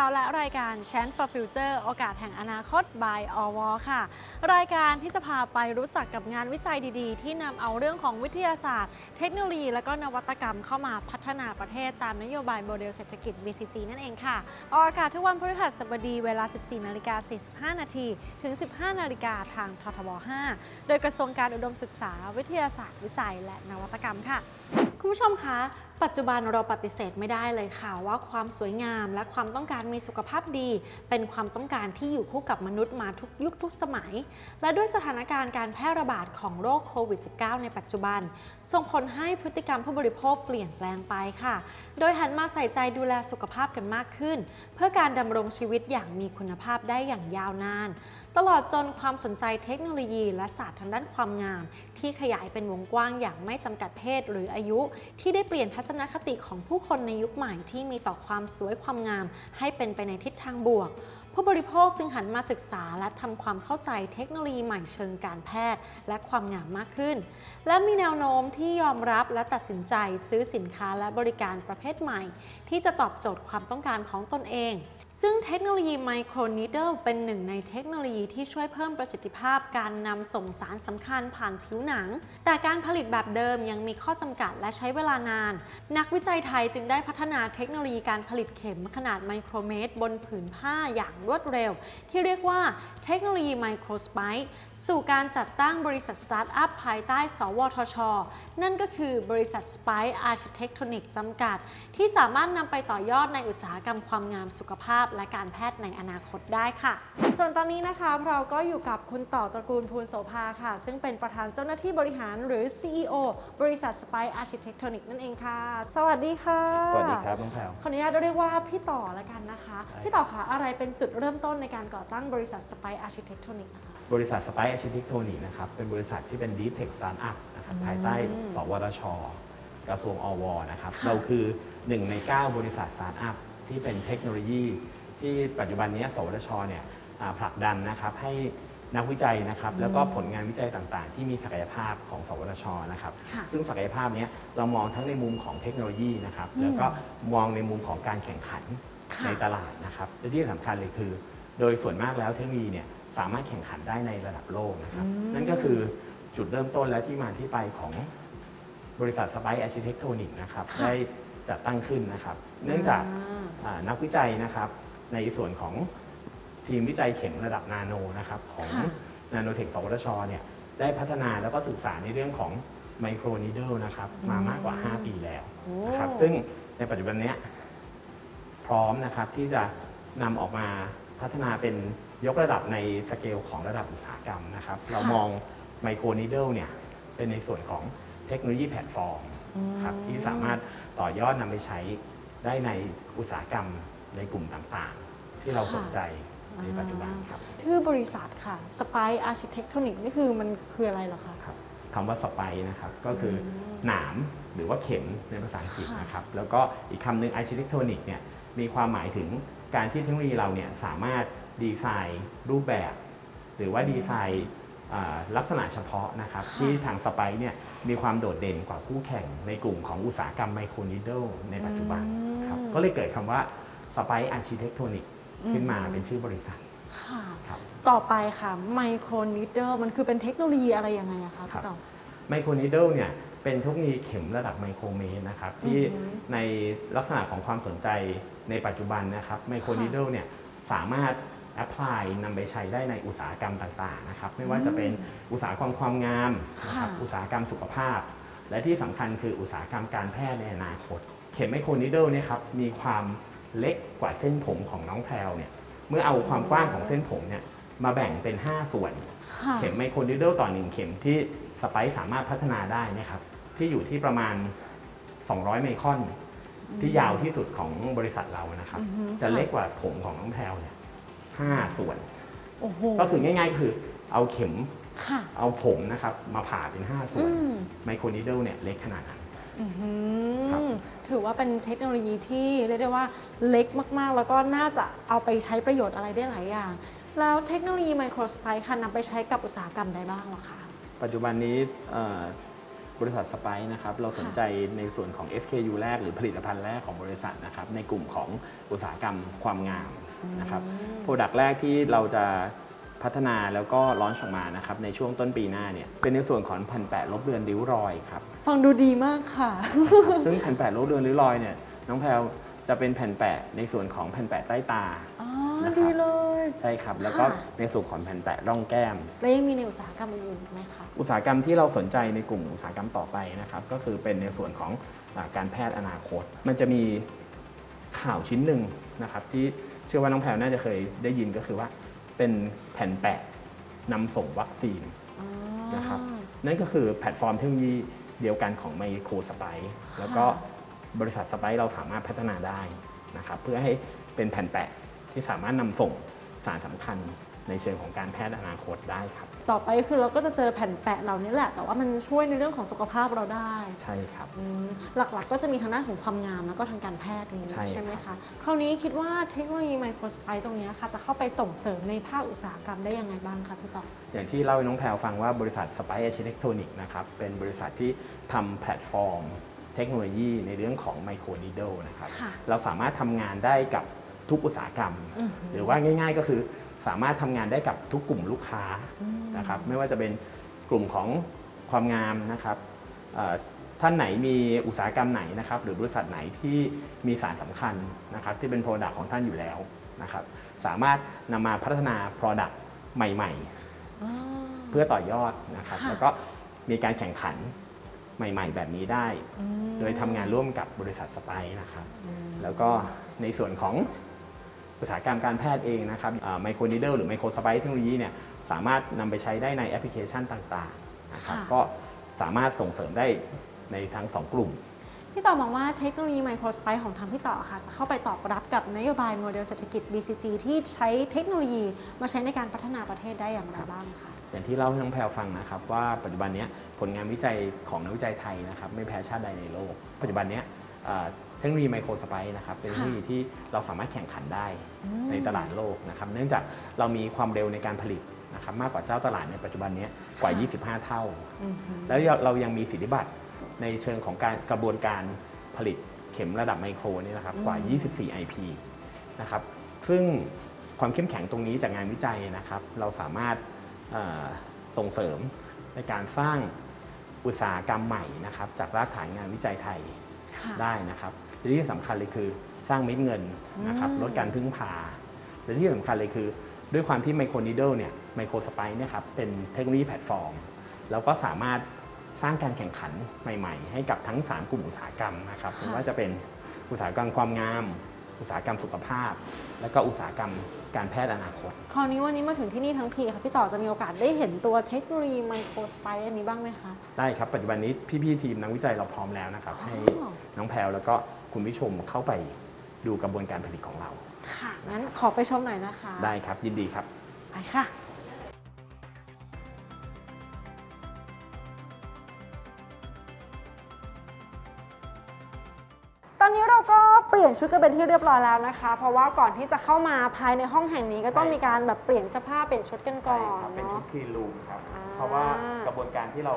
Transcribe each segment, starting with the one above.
เราและรายการ Chance for Future โอกาสแห่งอนาคต by อวค่ะ รายการที่จะพาไปรู้จักกับงานวิจัยดีๆ ที่นำเอาเรื่องของวิทยาศาสตร์ เทคโนโลยี และก็นวัตกรรมเข้ามาพัฒนาประเทศตามนโยบายโมเดลเศรษฐกิจ BCG นั่นเองค่ะ ออกอากาศทุกวันพฤหัสบดีเวลา 14นาฬิกา45นาทีถึง 15นาฬิกาทางททบ 5 โดยกระทรวงการอุดมศึกษา วิทยาศาสตร์วิจัย และนวัตกรรมค่ะ คุณผู้ชมคะ ปัจจุบันเราปฏิเสธไม่ได้เลยค่ะว่าความสวยงาม และความต้องการมีสุขภาพดี เป็นความต้องการที่อยู่คู่กับมนุษย์มาทุกยุคทุกสมัย และด้วยสถานการณ์การแพร่ระบาดของโรคโควิด -19 ในปัจจุบัน ส่งผลให้พฤติกรรมผู้บริโภคเปลี่ยนแปลงไปค่ะ โดยหันมาใส่ใจดูแลสุขภาพกันมากขึ้น เพื่อการดำรงชีวิตอย่างมีคุณภาพได้อย่างยาวนาน ตลอดจนความสนใจเทคโนโลยี และศาสตร์ทางด้านความงาม ที่ขยายเป็นวงกว้างอย่างไม่จำกัดเพศหรืออายุ ที่ได้เปลี่ยนทัศนคติของผู้คนในยุคใหม่ที่มีต่อความสวยความงาม ให้เป็นไปในทิศทางบวกผู้บริโภคจึงหันมาศึกษาและทำความเข้าใจเทคโนโลยีใหม่เชิงการแพทย์ และความงามมากขึ้น และมีแนวโน้มที่ยอมรับและตัดสินใจซื้อสินค้าและบริการประเภทใหม่ ที่จะตอบโจทย์ความต้องการของตนเอง ซึ่งเทคโนโลยีไมโครนีดเดิลเป็นหนึ่งในเทคโนโลยีที่ช่วยเพิ่มประสิทธิภาพการนำส่งสารสำคัญผ่านผิวหนัง แต่การผลิตแบบเดิมยังมีข้อจำกัดและใช้เวลานาน นักวิจัยไทยจึงได้พัฒนาเทคโนโลยีการผลิตเข็มขนาดไมโครเมตร บนผืนผ้าอย่างรวดเร็ว ที่เรียกว่าเทคโนโลยีไมโครสไปสู่การจัดตั้งบริษัทสตาร์ทอัพภายใต้ สวทช นั่นก็คือบริษัท Spice Architectronic จำกัด ที่สามารถนำไปต่อยอดในอุตสาหกรรมความงามสุขภาพและการแพทย์ในอนาคตได้ค่ะ ส่วนตอนนี้นะคะเราก็อยู่กับคุณต่อตระกูลภูลโสภาค่ะ ซึ่งเป็นประธานเจ้าหน้าที่บริหารหรือ CEO บริษัท Spice Architectronic นั่นเองค่ะ สวัสดีค่ะสวัสดีครับน้องแพรวขออนุญาตเรียกว่าพี่ต่อแล้วกันนะคะได้พี่ต่อคะอะไรเป็นจุดเริ่มต้นในการก่อตั้งบริษัท Spice Architectronic นะคะบริษัทสไปซ์อาชีพโทนินะครับเป็นบริษัทที่เป็น Deep Tech Startup นะครับภายใต้ สวทชกระทรวงอวนะครับค่ะเราคือหนึ่งใน 9 บริษัทสตาร์ทอัพที่เป็นเทคโนโลยี ที่ปัจจุบันนี้สวทชเนี่ยอ่าผลักดันนะครับให้นักวิจัยนะครับแล้วก็ผลงานวิจัยต่างๆ ที่มีศักยภาพของ สวทชนะครับ ค่ะซึ่งศักยภาพเนี้ยเรามองทั้งในมุมของเทคโนโลยีนะครับอืมแล้วก็มองในมุมของการแข่งขันค่ะ ในตลาดนะครับและที่สำคัญเลยคือ โดยส่วนมากแล้วเทคโนโลยีเนี่ยสามารถแข่งขันได้ในระดับโลกนะครับอืมนั่นก็คือจุดเริ่มต้นและที่มาที่ไปของบริษัทสไปซ์แอชเทคโทนิกนะครับค่ะ ได้จัดตั้งขึ้นนะครับ เนื่องจาก อ่าอ่านักวิจัยนะครับ ในส่วนของทีมวิจัยเข็มระดับนาโนนะครับของค่ะ นาโนเทคสวทชเนี่ยได้พัฒนาแล้วก็ศึกษาในเรื่องของไมโครนีเดิลนะครับมามากกว่า 5 ปีแล้ว โอ้ นะครับซึ่งในปัจจุบันเนี้ยพร้อมนะครับที่จะนำออกมาพัฒนาเป็นยกระดับในสเกลของระดับอุตสาหกรรมนะครับ เรามองไมโครนีเดิลเนี่ยเป็นในส่วนของเทคโนโลยีแพลตฟอร์มครับที่สามารถต่อยอดนำไปใช้ได้ในอุตสาหกรรมในกลุ่มต่างๆ ที่เราสนใจในปัจจุบันครับชื่อบริษัทค่ะ Spice Architectronic นี่คือมันคืออะไรเหรอคะครับคำว่าสไปนะครับก็คืออมหนามหรือว่าเข็มในภาษาอังกฤษค่ะนะครับแล้วก็อีกคำหนึ่ง architectonic เนี่ยมีความหมายถึงการที่เทคโนโลยีเราเนี่ยสามารถดีไซน์รูปแบบ หรือว่าดีไซน์อ่าลักษณะเฉพาะนะครับค่ะที่ทางสไปเนี่ยมีความโดดเด่นกว่าคู่แข่งในกลุ่มของอุตสาหกรรมไมโครนิดเดิลในปัจจุบันครับก็เลยเกิดคำว่าสไปอาร์ชิเทคโทนิก ขึ้นมาเป็นชื่อบริษัท ค่ะ ครับ ต่อไปค่ะไมโครนิดเดิลมันคือเป็นเทคโนโลยีอะไรยังไงอะคะครัพี่บต่อ ไมโครนีเดิลเนี่ยเป็นเทคโนโลยีเข็มระดับไมโครเมตรนะครับ ที่อือหือ ในลักษณะของความสนใจในปัจจุบันนะครับไมโครนีเดิลเนี่ยสามารถแอพพลายนำไปใช้ได้ในอุตสาหกรรมต่างๆนะครับ ไม่ว่าจะเป็นอุตสาหกรรมความงามนะครับค่ะ อุตสาหกรรมสุขภาพ และที่สำคัญคืออุตสาหกรรมการแพทย์ในอนาคต เข็มไมโครนีเดิลเนี่ยครับมีความ เล็กกว่าเส้นผมของน้องแพรวเนี่ยเมื่อเอาความกว้างของเส้นผมเนี่ยมาแบ่งเป็น 5 ส่วน ค่ะ เข็มไมโครนิดเดิลต่อหนึ่งเข็มที่สไปซ์สามารถพัฒนาได้นะครับที่อยู่ที่ประมาณ 200 ไมครอน ที่ยาวที่สุดของบริษัทเรานะครับ อือฮึจะเล็กกว่าผมของน้องแพรวเนี่ยห้าส่วน โอ้โหก็คือง่ายๆ คือเอาเข็มค่ะ เอาผมนะครับมาผ่าเป็น 5 ส่วนอืมไมโครนิดเดิลเนี่ยเล็กขนาดนั้น อื้อหืครับอ ถือว่าเป็นเทคโนโลยีที่เรียกได้ว่าเล็กมากๆ แล้วก็น่าจะเอาไปใช้ประโยชน์อะไรได้หลายอย่าง แล้วเทคโนโลยีไมโครสไปค่ะนำไปใช้กับอุตสาหกรรมใดบ้างเหรอคะปัจจุบันนี้เอ่อบริษัทสไปนะครับเราสนใจในส่วนของ SKU แรกหรือผลิตภัณฑ์แรกของบริษัทนะครับในกลุ่มของอุตสาหกรรมความงามนะครับโปรดักต์แรกที่เราจะ พัฒนาแล้วก็ลอนช์ออกมานะครับในช่วงต้นปีหน้าเนี่ยเป็นในส่วนของแผ่นแปะลบเลือนริ้วรอยครับฟังดูดีมากค่ะ ซึ่งแผ่นแปะลบเลือนริ้วรอยเนี่ยน้องแพลวจะเป็นแผ่นแปะในส่วนของแผ่นแปะใต้ตาอ๋อนะครับดีเลย ใช่ครับ แล้วก็ค่ะ ในส่วนของแผ่นแปะร่องแก้ม แล้วยังมีในอุตสาหกรรมอื่นๆอีกไหมคะ อุตสาหกรรมที่เราสนใจในกลุ่มอุตสาหกรรมต่อไปนะครับก็คือเป็นในส่วนของอาการแพทย์อนาคต มันจะมีข่าวชิ้นหนึ่งนะครับที่เชื่อว่าน้องแพลวน่าจะเคยได้ยินก็คือว่า เป็นแผ่นแปะนำส่งวัคซีนอ๋อ นะครับ นั่นก็คือแพลตฟอร์มเทคโนโลยีเดียวกันของไมโครสไปแล้วก็บริษัทสไปเราสามารถพัฒนาได้นะครับเพื่อให้เป็นแผ่นแปะที่สามารถนำส่งสารสำคัญ ในเชิงของการแพทย์อนาคตได้ครับ ต่อไปคือเราก็จะเจอแผ่นแปะเหล่านี้แหละ แต่ว่ามันช่วยในเรื่องของสุขภาพเราได้ ใช่ครับอืมหลักๆก็จะมีทางด้านของความงามแล้วก็ทางการแพทย์นี้ใช่ใช่ไหมครัคะบคราวนี้คิดว่าเทคโนโลยีไมโครสไปตรงเนี้ยค่ะจะเข้าไปส่งเสริมในภาคอุตสาหกรรมได้ยังไงบ้างคะพี่ต่อ อย่างที่เล่าให้น้องแพลวฟังว่าบริษัทสไปเอชอิเล็กทรอนิกส์นะครับเป็นบริษัทที่ทำแพลตฟอร์ม เทคโนโลยีในเรื่องของไมโครนีโดนะครับค่ะเราสามารถทำงานได้กับทุกอุตสาหกรรมอือหือหรือว่าง่าย ๆ ก็คือ สามารถทำงานได้กับทุกกลุ่มลูกค้านะครับไม่ว่าจะเป็นกลุ่มของความงามนะครับเอ่อท่านไหนมีอุตสาหกรรมไหนนะครับหรือบริษัทไหนที่มีสารสำคัญนะครับที่เป็นโปรดักต์ของท่านอยู่แล้วนะครับสามารถนำมาพัฒนา Product ใหม่ๆอ๋อเพื่อต่อยอดนะครับค่ะแล้วก็มีการแข่งขันใหม่ ๆ แบบนี้ได้อืมโดยทำงานร่วมกับบริษัทสไปร์นะครับอืมแล้วก็ในส่วนของ อุตสาหกรรมการแพทย์เองนะครับไมโครนิเดลหรือไมโครสไปร์เทคโนโลยีเนี่ยสามารถนำไปใช้ได้ในแอปพลิเคชันต่างๆนะครับค่ะ ก็สามารถส่งเสริมได้ในทั้งสองกลุ่ม พี่ต่อมองว่าเทคโนโลยีไมโครสไปของทางพี่ต่อค่ะ จะเข้าไปตอบรับกับนโยบายโมเดลเศรษฐกิจ BCG ที่ใช้เทคโนโลยีมาใช้ในการพัฒนาประเทศได้อย่างไรบ้างคะ อย่างที่เล่าให้น้องแพรวฟังนะครับว่าปัจจุบันเนี้ยผลงานวิจัยของนักวิจัยไทยนะครับไม่แพ้ชาติใดในโลก ปัจจุบันเนี้ยเอ่อ เทคโนโลยีไมโครสไปร์นะครับเป็นเทคโนโลยีที่เราสามารถแข่งขันได้อืมในตลาดโลกนะครับเนื่องจากเรามีความเร็วในการผลิตนะครับมากกว่าเจ้าตลาดในปัจจุบันเนี้ยกว่า 25 เท่าอือหือแล้วเรายังมีสิทธิบัตรในเชิงของการกระบวนการผลิตเข็มระดับไมโครนี่นะครับกว่า 24 IP นะครับซึ่งความเข้มแข็งตรงนี้จากงานวิจัยนะครับ เราสามารถเอ่อส่งเสริมในการสร้างอุตสาหกรรมใหม่นะครับจากรากฐานงานวิจัยไทยค่ะได้นะครับ และที่สำคัญเลยคือสร้างเม็ดเงินนะครับอืมลดการพึ่งพาและที่สำคัญเลยคือ ด้วยความที่ไมโครนิดเดิลเนี่ยไมโครสไปเนี่ยครับเป็นเทคโนโลยีแพลตฟอร์ม แล้วก็สามารถสร้างการแข่งขันใหม่ๆ ให้กับทั้ง 3 กลุ่มอุตสาหกรรมนะครับไม่ว่าจะเป็นอุตสาหกรรมความงาม อุตสาหกรรมสุขภาพ และก็อุตสาหกรรมการแพทย์อนาคต คราวนี้วันนี้มาถึงที่นี่ทั้งทีค่ะพี่ต่อจะมีโอกาสได้เห็นตัวเทคโนโลยีไมโครสไปอันนี้บ้างไหมคะ ได้ครับ ปัจจุบันนี้พี่ๆทีมนักวิจัยเราพร้อมแล้วนะครับ ให้อ๋อน้องแพลวแล้วก็ คุณผู้ชมเข้าไปดูกระบวนการผลิตของเรา ค่ะงั้นขอไปชมหน่อยนะคะได้ครับยินดีครับ ไปค่ะ ตอนนี้เราก็ เปลี่ยนชุดกันเป็นที่เรียบร้อยแล้วนะคะ เพราะว่าก่อนที่จะเข้ามาภายในห้องแห่งนี้ก็ต้องมีการแบบเปลี่ยนเสื้อผ้าเปลี่ยนชุดกันก่อนเป็นชุเนาะ ดคลีนรูมครับ อ่าเพราะว่ากระบวนการที่เรา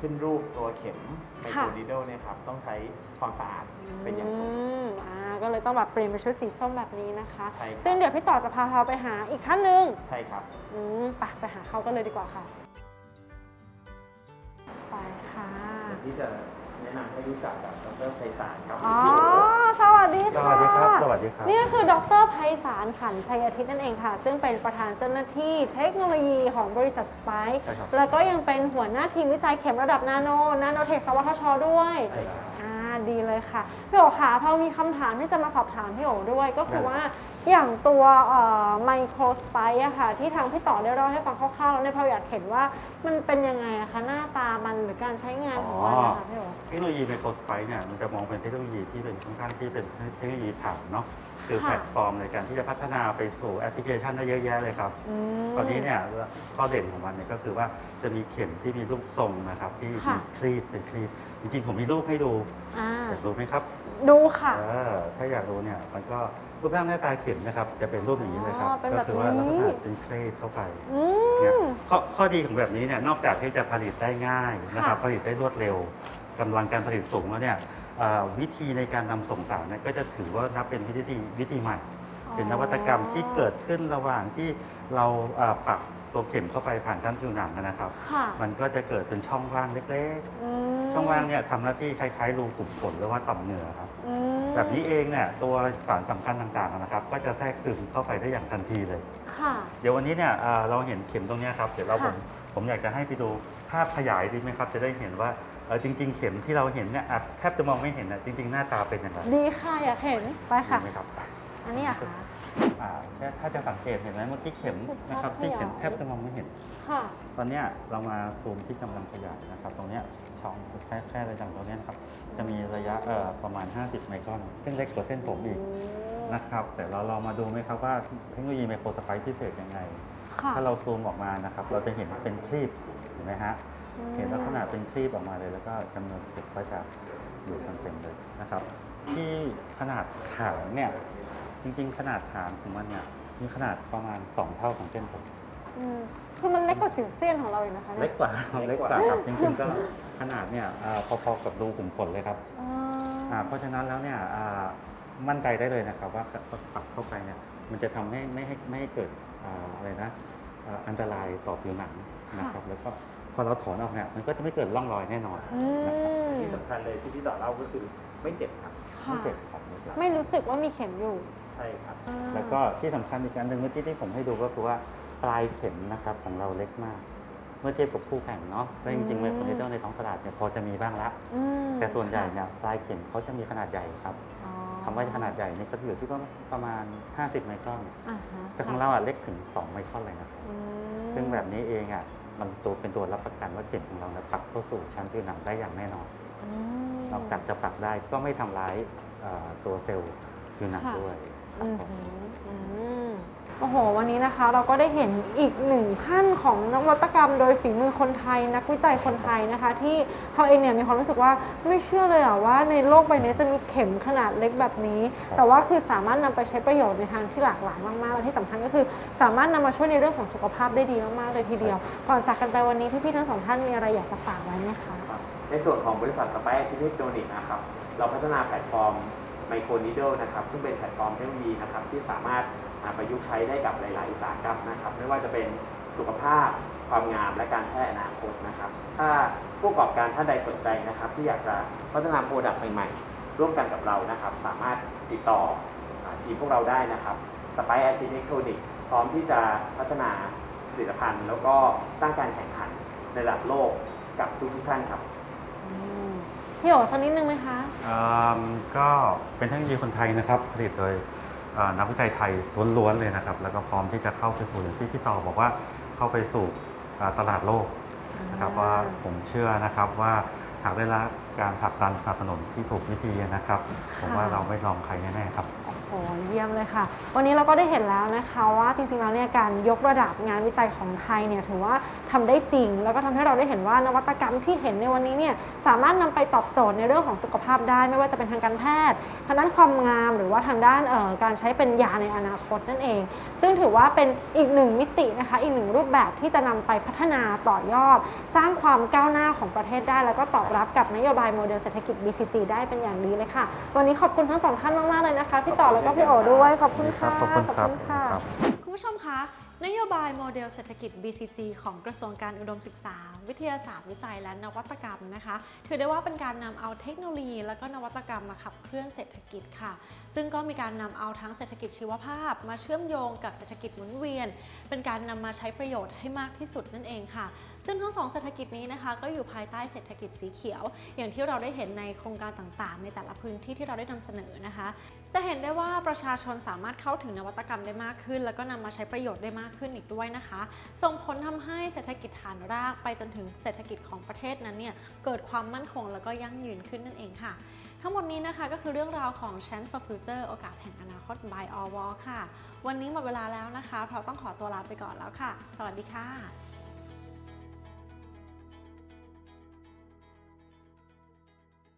ขึ้นรูปตัวเข็มไมโครค่ะ ดีเดลเนี่ยครับต้องใช้ความสะอาดเป็นอย่างสูงมอ่าก็เลยต้องแบบเปลี่ยนเป็นชุดสีส้มแบบนี้นะคะ ใช่ครับ ซึ่งเดี๋ยวพี่ต่อจะพาเราไปหาอีกท่านหนึ่งใช่ครับ อืมไปไปหาเขากันเลยดีกว่าค่ะ ไปค่ะ ที่จะแนะนำให้รู้จักกับดรไพศาลครับอ๋อสวั สดีสค่ะวัสดีครับสวัสดีครับ นี่ก็คือดรไพศาลขันชัยอาทิตย์นั่นเองค่ะ ซึ่งเป็นประธานเจ้าหน้าที่เทคโนโลยีของบริษัทสไปค์ใช่ครับ แล้วก็ยังเป็นหัวหน้าทีมวิจัยเข็มระดับนาโน นาโนเทคสวทชด้วย ใช่ครับ อ่า ดีเลยค่ะพี่โอค่ะพอมีคำถามที่จะมาสอบถามพี่โอด้วยก็คือว่าอย่างตัวไมโครสไปอะค่ะ ที่ทางพี่ต่อได้เล่าให้ฟังคร่าวๆแล้วเนี่ยพออยากเห็นว่ามันเป็นยังไงอะคะหน้าตามันหรือการใช้งานของมันนะคะพี่โอเทคโนโลยีไมโครสไปเนี่ยมันจะมองเป็นเทคโนโลยีที่เป็นค่อนข้างที่เป็นเทคโนโลยีฐานเนาะ คือค่ะ แพลตฟอร์มในการที่จะพัฒนาไปสู่แอปพลิเคชันได้เยอะแยะเลยครับอืมตอนนี้เนี่ยข้อเด่นของมันเนี่ยก็คือว่าจะมีเข็มที่มีรูปทรงนะครับ ที่ค่ะมีคลีบเป็นคลีบจริงๆผมมีรูปให้ดูอ่าอยากดูไหมครับดูค่ะ เออถ้าอยากดูเนี่ยมันก็รูปร่างหน้าตาเข็มนะครับจะเป็นรูปอย่างนี้เลยครับอ๋อเป็นแบบก็คืว่านี้ ลักษณะเป็นคลีบเข้าไป อืเนี่ยม ข้อข้อดีของแบบนี้เนี่ยนอกจากที่จะผลิตได้ง่ายนะครับ ค่ะผลิตได้รวดเร็วกำลังการผลิตสูงแล้วเนี่ยเอ่อ วิธีในการนำส่งสารเนี่ยก็จะถือว่านับเป็นวิธีวิธีใหม่ เป็นนวัตกรรมที่เกิดขึ้นระหว่างที่เราเอ่อปักตัวเข็มเข้าไปผ่านชั้นผิวหนังนะครับ ค่ะมันก็จะเกิดเป็นช่องว่างเล็กอืมๆ ช่องว่างเนี่ยทำหน้าที่คล้ายๆรูขุมขนหรือว่าต่อมเหงื่อครับ อืมแบบนี้เองเนี่ยตัวสารสำคัญต่างๆนะครับ ก็จะแทรกซึมเข้าไปได้อย่างทันทีเลย ค่ะ เดี๋ยววันนี้เนี่ยเอ่อเราเห็นเข็มตรงเนี้ยครับ เดี๋ยวเราผค่ะ มผมอยากจะให้ไปดูภาพขยายดีไหมครับ จะได้เห็นว่า เอ่อจริง ๆ เข็มที่เราเห็นเนี่ยอาจแทบจะมองไม่เห็นนะจริง ๆ หน้าตาเป็นอย่างไรดีค่ะอยากเห็นไปค่ะดีไหมครับอันนี้อะค่ะอ่าเนี่ยถ้าจะสังเกตเห็นไหมเมื่อกี้เข็มนะครับที่เข็มแทบจะมองไม่เห็น ค่ะ ตอนเนี้ยเรามาซูมที่กำลังขยายนะครับ ตรงเนี้ยช่องแค่แค่ระดับตรงเนี้ยนะครับ จะมีระยะเอ่อประมาณ 50 ไมครอนซึ่งเล็กกว่าเส้นผมอีกนะครับ แต่เราลองมาดูไหมครับว่าเทคโนโลยีไมโครสไปซ์พิเศษยังไง ค่ะ ถ้าเราซูมออกมานะครับ เราจะเห็นเป็นคลีบเห็นไหมฮะอืม เห็นลักษณะเป็นคลีบออกมาเลย แล้วก็จำนวนจุดก็จะอยู่เต็มๆเลยนะครับ ที่ขนาดฐานเนี่ยจริงๆ ขนาดฐานของมันเนี่ยมีขนาดประมาณ 2 เท่าของเส้นผมอืมคือมันเล็กกว่าสิวเซียนของเราอีกนะคะเล็เนี่ยกกว่าครับเล็กกว่าครับจริงๆก็ขนาดเนี่ยอ่าพอๆกับรูขุมขนเลยครับอ๋ออ่าเพราะฉะนั้นแล้วเนี่ยอ่ามั่นใจได้เลยนะครับว่าปักเข้าไปเนี่ยมันจะทำให้ไม่ให้ไม่ให้เกิดอ่าอะไรนะอ่าอันตรายต่อผิวหนังนะครับแล้วก็พ อเราถอนออกเนี่ยมันก็จะไม่เกิดร่องรอยแน่นอนอืนะครับมที่สำคัญเลยที่พี่ต่อเล่าก็คือไม่เจ็บครับค่ะ ไม่เจ็บของไม่เจ็บไม่รู้สึกว่ามีเข็มอยู่ใช่ครับ อ่าแล้วก็ที่สำคัญอีกการหนึ่งเมื่อกี้ที่ผมให้ดูก็คือว่าปลายเข็มนะครับของเราเล็กมาก เมื่อเทียบกับคู่แข่งเนาะแล้วจริงๆอืมเมื่อคอมพิวเตอร์ในท้องตลาดเนี่ยพอจะมีบ้างละอืมแต่ส่วนใหญ่เนี่ยปลายเข็มเขาจะมีขนาดใหญ่ครับอ๋อคำว่าขนาดใหญ่นี่ก็อยู่ที่ประมาณ 50 ไมครอน อ่าฮะแต่ของเราอะเล็กถึง 2 ไมครอนเลยนะ อืมซึ่งแบบนี้เองอะ มันตัวเป็นตัวรับประกันว่าเข็มของเราเนี่ยปักเข้าสู่ชั้นผิวหนังได้อย่างแน่นอน อืม นอกจากจะปักได้ก็ไม่ทำร้ายเอ่อตัวเซลล์ผิวหนังค่ะ ด้วยครัอืบมผม อืม โอ้โห วันนี้นะคะเราก็ได้เห็นอีกหนึ่งขั้นของนวัตกรรมโดยฝีมือคนไทย นักวิจัยคนไทยนะคะ ที่เขาเองเนี่ยมีความรู้สึกว่าไม่เชื่อเลยอะว่าในโลกใบนี้จะมีเข็มขนาดเล็กแบบนี้ แต่ว่าคือสามารถนำไปใช้ประโยชน์ในทางที่หลากหลายมากๆและที่สำคัญก็คือ สามารถนำมาช่วยในเรื่องของสุขภาพได้ดีมากๆเลยทีเดียว ก่อนจากกันไปวันนี้พี่ๆทั้งสองท่านมีอะไรอยากจะฝากไว้ไหมคะในส่วนของบริษัทสไปซ์ชินิโดนิกนะครับเราพัฒนาแพลตฟอร์มไมโครนิด l นะครับซึ่งเป็นแพลตฟอร์มเทคโนโลยีนะครับที่สามารถอ่า ประยุกต์ใช้ได้กับหลาย ๆ อุตสาหกรรมนะครับ ไม่ว่าจะเป็นสุขภาพความงามและการแพทย์อนาคตนะครับ ถ้าผู้ประกอบการท่านใดสนใจนะครับ ที่อยากจะพัฒนาโปรดักต์ใหม่ ๆ ร่วมกันกับเรานะครับ สามารถติดต่ออาทีมพวกเราได้นะครับสไปซ์แอชินิโทนิกพร้อมที่จะพัฒนาผลิตภัณฑ์ แล้วก็สร้างการแข่งขันในระดับโลกกับทุกๆท่านครับอืมพี่โอ๋สักนิดนึงไหมคะอืมก็เป็นเทคโนโลยีคนไทยนะครับ ผลิตโดยเอ่อ นักวิจัยไทยล้วนๆเลยนะครับ แล้วก็พร้อมที่จะเข้าไปสู่อย่างที่พี่ต่อบอกว่าเข้าไปสู่อ่าตลาดโลกนะครับอ่าว่าผมเชื่อนะครับว่าหากได้รับการผลักดันสนับสนุนที่ถูกวิธีนะครับ ผมว่าเราไม่ลองใครแน่ๆครับ โอ้โหเยี่ยมเลยค่ะ วันนี้เราก็ได้เห็นแล้วนะคะว่าจริงๆแล้วเนี่ยการยกระดับงานวิจัยของไทยเนี่ยถือว่าทำได้จริง แล้วก็ทำให้เราได้เห็นว่านวัตกรรมที่เห็นในวันนี้เนี่ยสามารถนำไปตอบโจทย์ในเรื่องของสุขภาพได้ ไม่ว่าจะเป็นทางการแพทย์ ทางด้านความงามหรือว่าทางด้านเอ่อการใช้เป็นยาในอนาคตนั่นเอง ซึ่งถือว่าเป็นอีกหนึ่งมิตินะคะอีกหนึ่งรูปแบบที่จะนำไปพัฒนาต่อยอด สร้างความก้าวหน้าของประเทศได้ แล้วก็ตอบรับกับนโยบายโมเดลเศรษฐกิจ BCG ได้เป็นอย่างดีเลยค่ะ วันนี้ขอบคุณทั้งสองท่านมากๆเลยนะคะพี่ต่อแล้วก็พี่โอด้วยขอบคุณค่ะขอบคุณครับค่ะครับ คุณผู้ชมคะนโยบายโมเดลเศรษฐกิจ BCG ของกระทรวงการอุดมศึกษา วิทยาศาสตร์วิจัยและนวัตกรรมนะคะ ถือได้ว่าเป็นการนำเอาเทคโนโลยี และก็นวัตกรรมมาขับเคลื่อนเศรษฐกิจค่ะ ซึ่งก็มีการนำเอาทั้งเศรษฐกิจชีวภาพ มาเชื่อมโยงกับเศรษฐกิจหมุนเวียน เป็นการนำมาใช้ประโยชน์ให้มากที่สุดนั่นเองค่ะ ซึ่งทั้งสองเศรษฐกิจนี้นะคะก็อยู่ภายใต้เศรษฐกิจสีเขียว อย่างที่เราได้เห็นในโครงการต่างๆ ในแต่ละพื้นที่ที่เราได้นำเสนอนะคะ จะเห็นได้ว่าประชาชนสามารถเข้าถึงนวัตกรรมได้มากขึ้น แล้วก็นำมาใช้ประโยชน์ได้มากขึ้นอีกด้วยนะคะ ส่งผลทำให้เศรษฐกิจฐานรากไปจนถึงเศรษฐกิจของประเทศนั้นเนี่ยเกิดความมั่นคงแล้วก็ยั่งยืนขึ้นนั่นเองค่ะทั้งหมดนี้นะคะก็คือเรื่องราวของ Chance for Future โอกาสแห่งอนาคต by All Wall ค่ะ วันนี้หมดเวลาแล้วนะคะเราต้องขอตัวลาไปก่อนแล้วค่ะ สวัสดีค่ะ